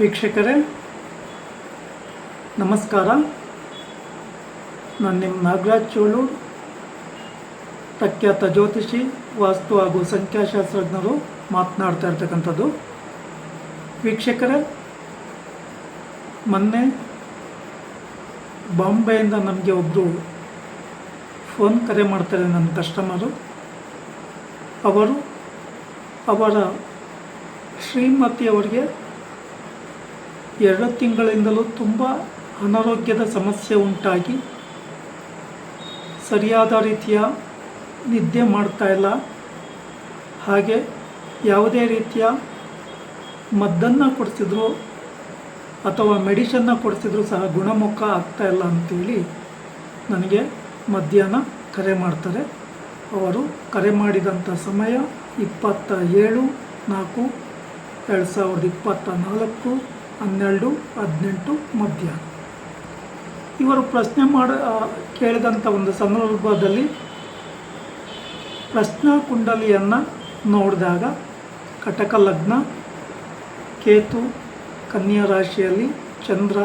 ವೀಕ್ಷಕರೇ, ನಮಸ್ಕಾರ. ನಾನು ನಿಮ್ಮ ನಾಗರಾಜ್ ಚೋಳು, ಪ್ರಖ್ಯಾತ ಜ್ಯೋತಿಷಿ, ವಾಸ್ತು ಹಾಗೂ ಸಂಖ್ಯಾಶಾಸ್ತ್ರಜ್ಞರು ಮಾತನಾಡ್ತಾ ಇರ್ತಕ್ಕಂಥದ್ದು. ವೀಕ್ಷಕರೇ, ಮೊನ್ನೆ ಬಾಂಬೆಯಿಂದ ನಮಗೆ ಒಬ್ಬರು ಫೋನ್ ಕರೆ ಮಾಡ್ತಾರೆ ನನ್ನ ಕಸ್ಟಮರು. ಅವರು ಅವರ ಶ್ರೀಮತಿಯವರಿಗೆ ಎರಡು ತಿಂಗಳಿಂದಲೂ ತುಂಬ ಅನಾರೋಗ್ಯದ ಸಮಸ್ಯೆ ಉಂಟಾಗಿ ಸರಿಯಾದ ರೀತಿಯ ನಿದ್ದೆ ಮಾಡ್ತಾ ಇಲ್ಲ. ಹಾಗೆ ಯಾವುದೇ ರೀತಿಯ ಮದ್ದನ್ನು ಕೊಡಿಸಿದ್ರು ಅಥವಾ ಮೆಡಿಷನ್ನ ಕೊಡಿಸಿದ್ರು ಸಹ ಗುಣಮುಖ ಆಗ್ತಾ ಇಲ್ಲ ಅಂತೇಳಿ ನನಗೆ ಮಧ್ಯಾಹ್ನ ಕರೆ ಮಾಡ್ತಾರೆ. ಅವರು ಕರೆ ಮಾಡಿದಂಥ ಸಮಯ ಇಪ್ಪತ್ತ ಏಳು ನಾಲ್ಕು, ಎರಡು ಸಾವಿರದ ಇಪ್ಪತ್ತ ನಾಲ್ಕು. ಹನ್ನೆರಡು, ಹದಿನೆಂಟು ಮಧ್ಯಾಹ್ನ ಇವರು ಪ್ರಶ್ನೆ ಮಾಡ ಕೇಳಿದಂಥ ಒಂದು ಸಂದರ್ಭದಲ್ಲಿ ಪ್ರಶ್ನಾ ಕುಂಡಲಿಯನ್ನು ನೋಡಿದಾಗ ಕಟಕ ಲಗ್ನ, ಕೇತು ಕನ್ಯಾ ರಾಶಿಯಲ್ಲಿ ಚಂದ್ರ,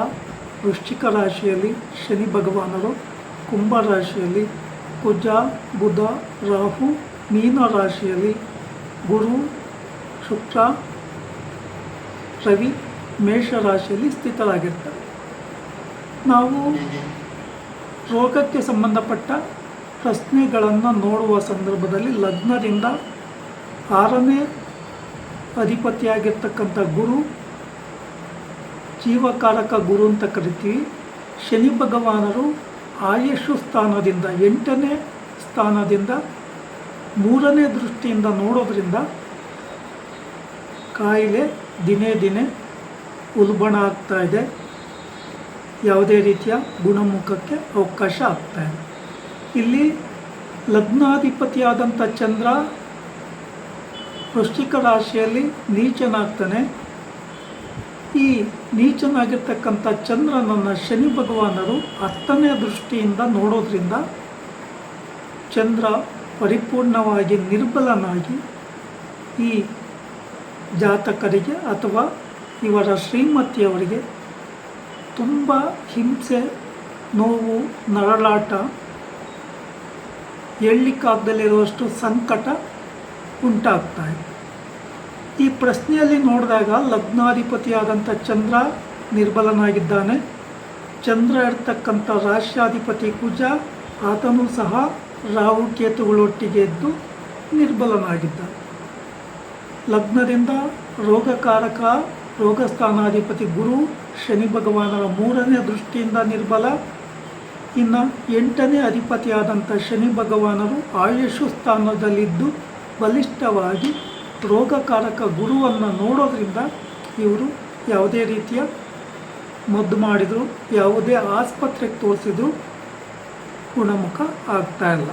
ವೃಶ್ಚಿಕ ರಾಶಿಯಲ್ಲಿ ಶನಿ ಭಗವಾನರು, ಕುಂಭ ರಾಶಿಯಲ್ಲಿ ಕುಜ, ಬುಧ, ರಾಹು, ಮೀನ ರಾಶಿಯಲ್ಲಿ ಗುರು, ಶುಕ್ರ, ರವಿ ಮೇಷ ರಾಶಿಯಲ್ಲಿ ಸ್ಥಿತರಾಗಿರ್ತಾರೆ ನಾವು ರೋಗಕ್ಕೆ ಸಂಬಂಧಪಟ್ಟ ಪ್ರಶ್ನೆಗಳನ್ನು ನೋಡುವ ಸಂದರ್ಭದಲ್ಲಿ ಲಗ್ನದಿಂದ ಆರನೇ ಅಧಿಪತಿಯಾಗಿರ್ತಕ್ಕಂಥ ಗುರು, ಜೀವಕಾರಕ ಗುರು ಅಂತ ಕರಿತೀವಿ. ಶನಿ ಭಗವಾನರು ಆಯಸ್ಸು ಸ್ಥಾನದಿಂದ, ಎಂಟನೇ ಸ್ಥಾನದಿಂದ, ಮೂರನೇ ದೃಷ್ಟಿಯಿಂದ ನೋಡೋದ್ರಿಂದ ಕಾಯಿಲೆ ದಿನೇ ದಿನೇ ಉಲ್ಬಣ ಆಗ್ತಾ ಇದೆ. ಯಾವುದೇ ರೀತಿಯ ಗುಣಮುಖಕ್ಕೆ ಅವಕಾಶ ಆಗ್ತಾ ಇದೆ. ಇಲ್ಲಿ ಲಗ್ನಾಧಿಪತಿಯಾದಂಥ ಚಂದ್ರ ವೃಶ್ಚಿಕ ರಾಶಿಯಲ್ಲಿ ನೀಚನಾಗ್ತಾನೆ. ಈ ನೀಚನಾಗಿರ್ತಕ್ಕಂಥ ಚಂದ್ರನನ್ನು ಶನಿ ಭಗವಾನರು ಹತ್ತನೇ ದೃಷ್ಟಿಯಿಂದ ನೋಡೋದ್ರಿಂದ ಚಂದ್ರ ಪರಿಪೂರ್ಣವಾಗಿ ನಿರ್ಬಲನಾಗಿ ಈ ಜಾತಕರಿಗೆ ಅಥವಾ ಇವರ ಶ್ರೀಮತಿಯವರಿಗೆ ತುಂಬ ಹಿಂಸೆ, ನೋವು, ನರಳಾಟ ಹೇಳಲಿಕ್ಕಾಗದಲ್ಲಿರುವಷ್ಟು ಸಂಕಟ ಉಂಟಾಗ್ತಾ ಇದೆ. ಈ ಪ್ರಶ್ನೆಯಲ್ಲಿ ನೋಡಿದಾಗ ಲಗ್ನಾಧಿಪತಿಯಾದಂಥ ಚಂದ್ರ ನಿರ್ಬಲನಾಗಿದ್ದಾನೆ. ಚಂದ್ರ ಇರ್ತಕ್ಕಂಥ ರಾಷ್ಟ್ರಾಧಿಪತಿ ಕುಜ, ಆತನೂ ಸಹ ರಾಹು ಕೇತುಗಳೊಟ್ಟಿಗೆ ಎದ್ದು ನಿರ್ಬಲನಾಗಿದ್ದಾನೆ. ಲಗ್ನದಿಂದ ರೋಗಕಾರಕ ರೋಗಸ್ಥಾನಾಧಿಪತಿ ಗುರು ಶನಿ ಭಗವಾನರ ಮೂರನೇ ದೃಷ್ಟಿಯಿಂದ ನಿರ್ಬಲ. ಇನ್ನು ಎಂಟನೇ ಅಧಿಪತಿಯಾದಂಥ ಶನಿ ಭಗವಾನರು ಆಯುಷು ಸ್ಥಾನದಲ್ಲಿದ್ದು ಬಲಿಷ್ಠವಾಗಿ ರೋಗಕಾರಕ ಗುರುವನ್ನು ನೋಡೋದ್ರಿಂದ ಇವರು ಯಾವುದೇ ರೀತಿಯ ಮದ್ದು ಮಾಡಿದರು, ಯಾವುದೇ ಆಸ್ಪತ್ರೆಗೆ ತೋರಿಸಿದ್ರು ಗುಣಮುಖ ಆಗ್ತಾ ಇಲ್ಲ.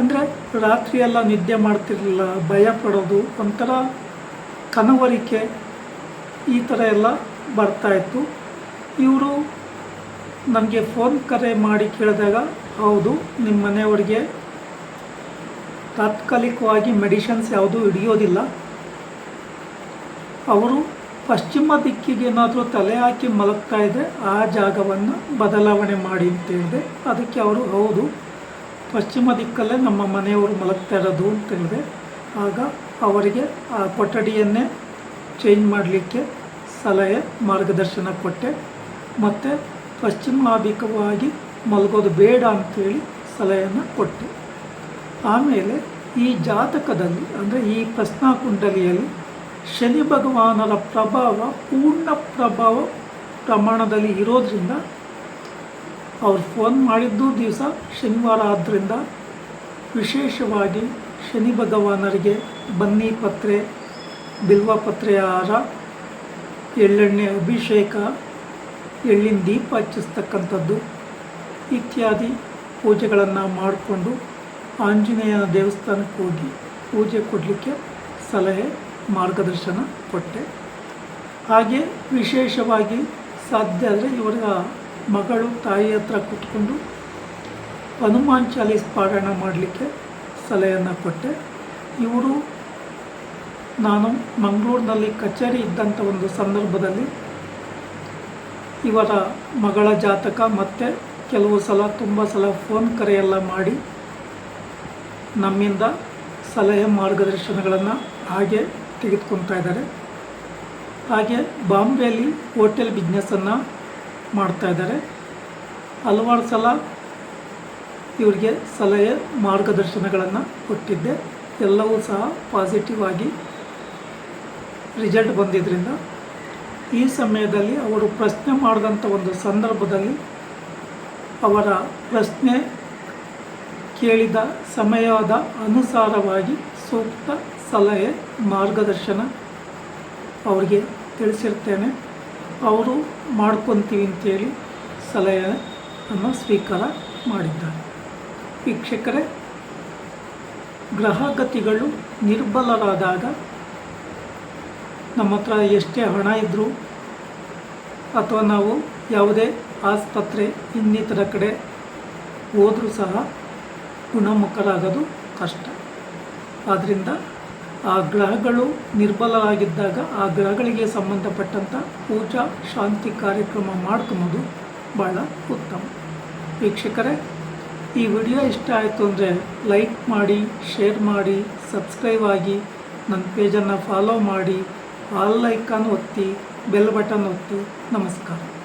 ಅಂದರೆ ರಾತ್ರಿಯೆಲ್ಲ ನಿದ್ದೆ ಮಾಡ್ತಿರಲಿಲ್ಲ, ಭಯ ಪಡೋದು ಒಂಥರ ಕನವರಿಕೆ. ಈ ಥರ ಎಲ್ಲ ಬರ್ತಾಯಿತ್ತು ಇವರು ನನಗೆ ಫೋನ್ ಕರೆ ಮಾಡಿ ಕೇಳಿದಾಗ, ಹೌದು ನಿಮ್ಮ ಮನೆಯವರಿಗೆ ತಾತ್ಕಾಲಿಕವಾಗಿ ಮೆಡಿಷನ್ಸ್ ಯಾವುದೂ ಹಿಡಿಯೋದಿಲ್ಲ. ಅವರು ಪಶ್ಚಿಮ ದಿಕ್ಕಿಗೆ ಏನಾದರೂ ತಲೆ ಹಾಕಿ ಮಲಗ್ತಾ ಇದ್ದರೆ ಆ ಜಾಗವನ್ನು ಬದಲಾವಣೆ ಮಾಡಿ ಅಂತ ಹೇಳಿದೆ. ಅದಕ್ಕೆ ಅವರು, ಹೌದು, ಪಶ್ಚಿಮ ದಿಕ್ಕಲ್ಲೇ ನಮ್ಮ ಮನೆಯವರು ಮಲಗ್ತಾ ಇರೋದು ಅಂತ ಹೇಳಿದೆ. ಆಗ ಅವರಿಗೆ ಆ ಕೊಠಡಿಯನ್ನೇ ಚೇಂಜ್ ಮಾಡಲಿಕ್ಕೆ ಸಲಹೆ, ಮಾರ್ಗದರ್ಶನ ಕೊಟ್ಟೆ. ಮತ್ತು ಪಶ್ಚಿಮಾಭಿಕವಾಗಿ ಮಲಗೋದು ಬೇಡ ಅಂತೇಳಿ ಸಲಹೆಯನ್ನು ಕೊಟ್ಟೆ. ಆಮೇಲೆ ಈ ಜಾತಕದಲ್ಲಿ, ಅಂದರೆ ಈ ಪ್ರಶ್ನಾಕುಂಡಲಿಯಲ್ಲಿ ಶನಿ ಭಗವಾನರ ಪ್ರಭಾವ, ಪೂರ್ಣ ಪ್ರಭಾವ ಪ್ರಮಾಣದಲ್ಲಿ ಇರೋದ್ರಿಂದ ಅವ್ರು ಫೋನ್ ಮಾಡಿದ್ದು ದಿವಸ ಶನಿವಾರ ಆದ್ದರಿಂದ ವಿಶೇಷವಾಗಿ ಶನಿ ಭಗವಾನರಿಗೆ ಬನ್ನಿ ಪತ್ರೆ, ಬಿಲ್ವ ಪತ್ರೆಯ ಹಾರ ಎಳ್ಳೆಣ್ಣೆ ಅಭಿಷೇಕ, ಎಳ್ಳಿನ ದೀಪ ಹಚ್ಚಿಸ್ತಕ್ಕಂಥದ್ದು ಇತ್ಯಾದಿ ಪೂಜೆಗಳನ್ನು ಮಾಡಿಕೊಂಡು ಆಂಜನೇಯನ ದೇವಸ್ಥಾನಕ್ಕೆ ಹೋಗಿ ಪೂಜೆ ಕೊಡಲಿಕ್ಕೆ ಸಲಹೆ, ಮಾರ್ಗದರ್ಶನ ಕೊಟ್ಟೆ. ಹಾಗೆ ವಿಶೇಷವಾಗಿ ಸಾಧ್ಯ ಆದರೆ ಇವರ ಮಗಳು, ತಾಯಿ ಹತ್ರ ಕೂತ್ಕೊಂಡು ಹನುಮಾನ್ ಚಾಲೀಸ್ ಪಾರಾಯಣ ಮಾಡಲಿಕ್ಕೆ ಸಲಹೆಯನ್ನು ಕೊಟ್ಟೆ. ಇವರು ನಾನು ಮಂಗಳೂರಿನಲ್ಲಿ ಕಚೇರಿ ಇದ್ದಂಥ ಒಂದು ಸಂದರ್ಭದಲ್ಲಿ ಇವರ ಮಗಳ ಜಾತಕ ಮತ್ತು ಕೆಲವು ಸಲ, ತುಂಬ ಸಲ ಫೋನ್ ಕರೆಯೆಲ್ಲ ಮಾಡಿ ನಮ್ಮಿಂದ ಸಲಹೆ ಮಾರ್ಗದರ್ಶನಗಳನ್ನು ಹಾಗೆ ತೆಗೆದುಕೊಳ್ತಾ ಇದ್ದಾರೆ. ಹಾಗೆ ಬಾಂಬೆಯಲ್ಲಿ ಹೋಟೆಲ್ ಬಿಸ್ನೆಸ್ಸನ್ನು ಮಾಡ್ತಾ ಇದ್ದಾರೆ. ಹಲವಾರು ಸಲ ಇವರಿಗೆ ಸಲಹೆ ಮಾರ್ಗದರ್ಶನಗಳನ್ನು ಕೊಟ್ಟಿದ್ದೆ. ಎಲ್ಲವೂ ಸಹ ಪಾಸಿಟಿವ್ ಆಗಿ ರಿಸಲ್ಟ್ ಬಂದಿದ್ದರಿಂದ ಈ ಸಮಯದಲ್ಲಿ ಅವರು ಪ್ರಶ್ನೆ ಮಾಡಿದಂಥ ಒಂದು ಸಂದರ್ಭದಲ್ಲಿ ಅವರ ಪ್ರಶ್ನೆ ಕೇಳಿದ ಸಮಯದ ಅನುಸಾರವಾಗಿ ಸೂಕ್ತ ಸಲಹೆ, ಮಾರ್ಗದರ್ಶನ ಅವರಿಗೆ ತಿಳಿಸಿರ್ತೇನೆ. ಅವರು ಮಾಡ್ಕೊತೀವಿ ಅಂತೇಳಿ ಸಲಹೆಯನ್ನು ಸ್ವೀಕಾರ ಮಾಡಿದ್ದಾರೆ. ವೀಕ್ಷಕರೇ ಗ್ರಹಗತಿಗಳು ನಿರ್ಬಲರಾದಾಗ ನಮ್ಮ ಹತ್ರ ಎಷ್ಟೇ ಹಣ ಇದ್ದರೂ ಅಥವಾ ನಾವು ಯಾವುದೇ ಆಸ್ಪತ್ರೆ ಇನ್ನಿತರ ಕಡೆ ಹೋದರೂ ಸಹ ಗುಣಮುಖರಾಗೋದು ಕಷ್ಟ. ಆದ್ದರಿಂದ ಆ ಗ್ರಹಗಳು ನಿರ್ಬಲರಾಗಿದ್ದಾಗ ಆ ಗ್ರಹಗಳಿಗೆ ಸಂಬಂಧಪಟ್ಟಂಥ ಪೂಜಾ, ಶಾಂತಿ ಕಾರ್ಯಕ್ರಮ ಮಾಡ್ಕೊಳ್ಳೋದು ಭಾಳ ಉತ್ತಮ. ವೀಕ್ಷಕರೇ, ಈ ವಿಡಿಯೋ ಇಷ್ಟ ಆಯಿತು ಅಂದರೆ ಲೈಕ್ ಮಾಡಿ, ಶೇರ್ ಮಾಡಿ, ಸಬ್ಸ್ಕ್ರೈಬ್ ಆಗಿ ನನ್ನ ಪೇಜನ್ನು ಫಾಲೋ ಮಾಡಿ. ಆಲ್ ಐಕಾನ್ ಒತ್ತಿ ಬೆಲ್ ಬಟನ್ ಒತ್ತಿ ನಮಸ್ಕಾರ.